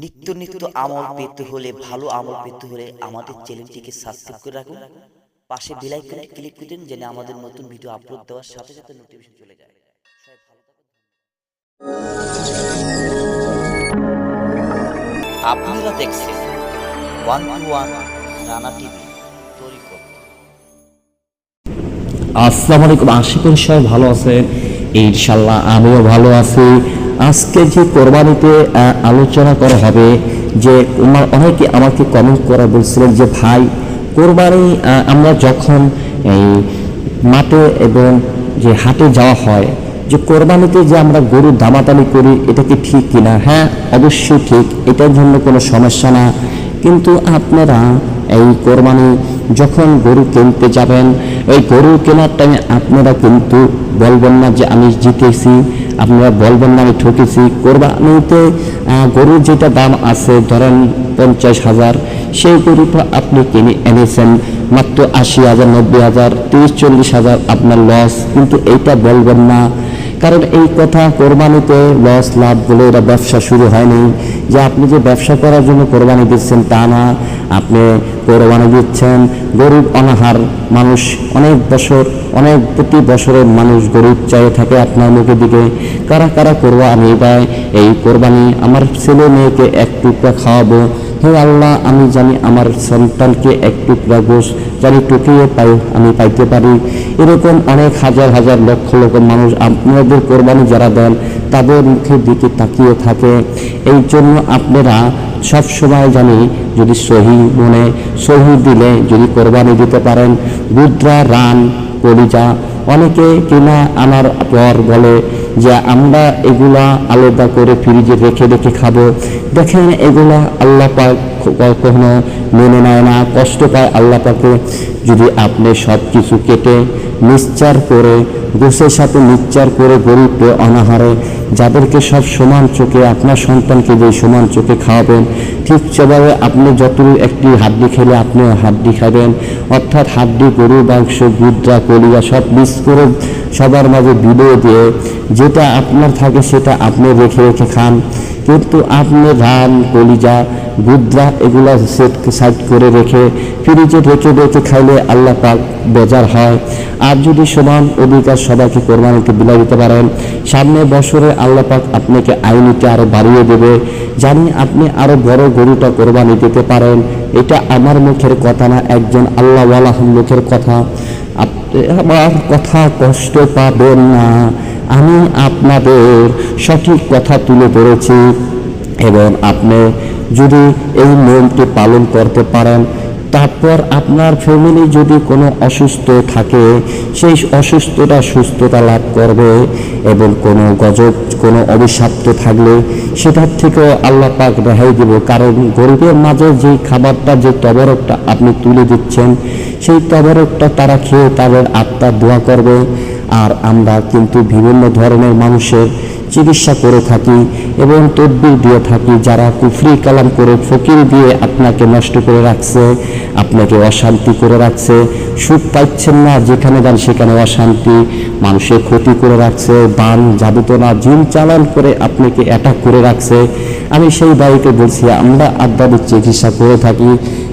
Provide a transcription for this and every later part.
নিত্য নিত্য আমল পেতে হলে ভালো আমল পেতে হলে আমাদের চ্যানেলটিকে সাবস্ক্রাইব করে রাখুন। পাশে বেল আইকনে ক্লিক করে দিন যেন আমাদের নতুন ভিডিও আপলোড দেওয়ার সাথে সাথে নোটিফিকেশন চলে যায়। সবাই আপনারা দেখছেন one two one Rana TV আসসালামু আলাইকুম আশা করি সবাই ভালো আছেন? ইনশাল্লাহ আমিও ভালো আছি। আজকে যে কোরবানিতে আলোচনা করা হবে যে অনেকে আমাকে কমেন্ট করে বলছিলেন যে, ভাই, কোরবানি আমরা যখন এই মাঠে এবং যে হাটে যাওয়া হয়, যে কোরবানিতে যে আমরা গরু দামাতালি করি, এটা কি ঠিক কিনা? হ্যাঁ অবশ্যই ঠিক, এটার জন্য কোনো সমস্যা না। কিন্তু আপনারা এই কোরবানি যখন গরু কিনতে যাবেন এই গরু কেনার টাইমে আপনারা কিন্তু বলবেন না যে, আমি জিতেছি। আপনারা বলবেন না, আমি ঠকেছি। কোরবানিতে গরুর যেটা দাম আছে, ধরেন পঞ্চাশ হাজার, সেই গরুটা আপনি কিনে এনেছেন মাত্র আশি হাজার, নব্বই হাজার, তিরিশ, চল্লিশ হাজার আপনার লস কিন্তু এইটা বলবেন না কারণ এই কথা কোরবানিতে লস লাভ বলে এরা ব্যবসা শুরু হয়নি। যে আপনি যে ব্যবসা করার জন্য কোরবানি দিচ্ছেন তা না। আপনি কোরবানি দিচ্ছেন, গরিব অনাহার মানুষ, অনেক বছর, অনেক প্রতি বছরের মানুষ গরিব চাই থাকে আপনার মুখের দিকে। কারা কারা কোরবানি দেয় এই কোরবানি আমার ছেলে মেয়েকে এক টুকরা খাওয়াবো। হে আল্লাহ, আমি জানি আমার সন্তানকে এক টুকরা গোস জানি টুকিয়ে পাই, আমি পাইতে পারি। এরকম অনেক হাজার হাজার লক্ষ লক্ষ মানুষ আপনাদের কোরবানি যারা দেন, তাদের মুখের দিকে তাকিয়ে থাকে। এই জন্য আপনারা সব সময় জানি, যদি সহি মনে, সহি দিলে যদি কোরবানি দিতে পারেন বুদ্রা রান, কলিজা, অনেকে কিনা আনার পর বলে যে, আমরা এগুলা আলাদা করে ফ্রিজে রেখে রেখে খাব। দেখেন এগুলা আল্লাহ পাক কখনো মেনে নেয় না, কষ্ট পায় আল্লাহ পাকে। যদি আপনি সব কিছু কেটে, নিশ্চার করে গোসের সাথে নিশ্চার করে গরিবকে অনাহারে, যাদেরকে সব সমান চোখে, আপনার সন্তানকে যে সমান চোখে খাওয়াবেন ঠিক সেভাবে আপনি যত একটি হাড্ডি খেলে আপনিও হাড্ডি খাবেন। অর্থাৎ হাড্ডি, গরু, মাংস গুদ্রা কলিয়া সব মিক্স করে সবার মাঝে বিলিয়ে দিয়ে যেটা আপনার থাকে সেটা আপনি রেখে রেখে খান। কিন্তু আপনি ধান, কলিজা গুদ্রা এগুলা সেট সাইড করে রেখে ফ্রিজে রেখে রেখে খাইলে আল্লাহ পাক বেজার হয়। আর যদি সমান অধিকার সবাইকে কোরবানিতে বিলাই দিতে পারেন, সামনে বছরে আল্লাহ পাক আপনাকে আইনিতে আরও বাড়িয়ে দেবে। জানি আপনি আরও বড় গরুটা কোরবানি দিতে পারেন। এটা আমার মুখের কথা না, একজন আল্লাহওয়ালাহ মুখের কথা। আমার কথা কষ্ট পাবেন না। আমি আপনাদের সঠিক কথা তুলে ধরেছি। এবং আপনি যদি এই নিয়মটি পালন করতে পারেন তারপর আপনার ফ্যামিলি যদি কোনো অসুস্থ থাকে, সেই অসুস্থতা সুস্থতা লাভ করবে এবং কোনো গজব, কোনো অভিশাপ্ত থাকলে সেটার থেকেও আল্লাহ পাক রেহাই দেব। কারণ গরিবের মাঝে যে খাবারটা, যে তবরকটা আপনি তুলে দিচ্ছেন, সেই তবরকটা তারা খেয়ে তাদের আত্মা দোয়া করবে। আর আমরা কিন্তু বিভিন্ন ধরনের মানুষের চিকিৎসা করে থাকি এবং তদবির দিয়ে থাকি, যারা কুফরি কালাম করে ফকির দিয়ে আপনাকে নষ্ট করে রাখছে, আপনাকে অশান্তি করে রাখছে, সুখ পাচ্ছেন না, যেখানে যান সেখানে অশান্তি, মানুষের ক্ষতি করে রাখছে বান জাদুতনা জিন চালান করে আপনাকে অ্যাটাক করে রাখছে। আমি সেই বাড়িতে বলছি, আমরা আধ্যাত্মিক চিকিৎসা করে থাকি,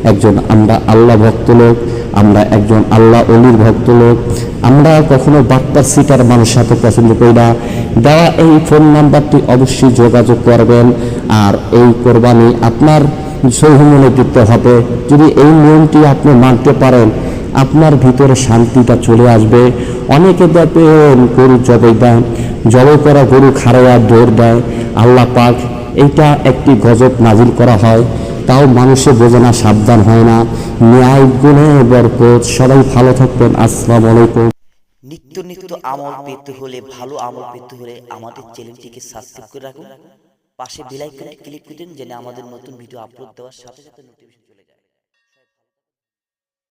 একজন আমরা আল্লাহ ভক্ত লোক, আমরা একজন আল্লাহ অলির ভক্ত লোক আমরা কখনো বার্তার সিটার মানুষের সাথে পছন্দ করি না। দেওয়া এই ফোন নাম্বারটি অবশ্যই যোগাযোগ করবেন। আর এই কোরবানি আপনার দিতে হবে। যদি এই নিয়মটি আপনি মানতে পারেন, আপনার ভিতরে শান্তিটা চলে আসবে। অনেকে দেখবেন গরু জবাই দেয়, জবাই করা গরু খাড়াইয়া দৌড় দেয়। আল্লাহ পাক এইটা একটি গজব নাজিল করা হয়। তাও মানুষে বোঝে না, সাবধান হয় না। ন্যায় গুণে বরকত। সবাই ভালো থাকবেন। আসসালামু আলাইকুম। নিত্য নিত্য আমল পেতে হলে ভালো আমল পেতে হলে আমাদের চ্যানেলটিকে সাবস্ক্রাইব করে রাখুন। পাশে বেল আইকনে ক্লিক করে দিন যেন আমাদের নতুন ভিডিও আপলোড দেওয়ার সাথে সাথে নোটিফিকেশন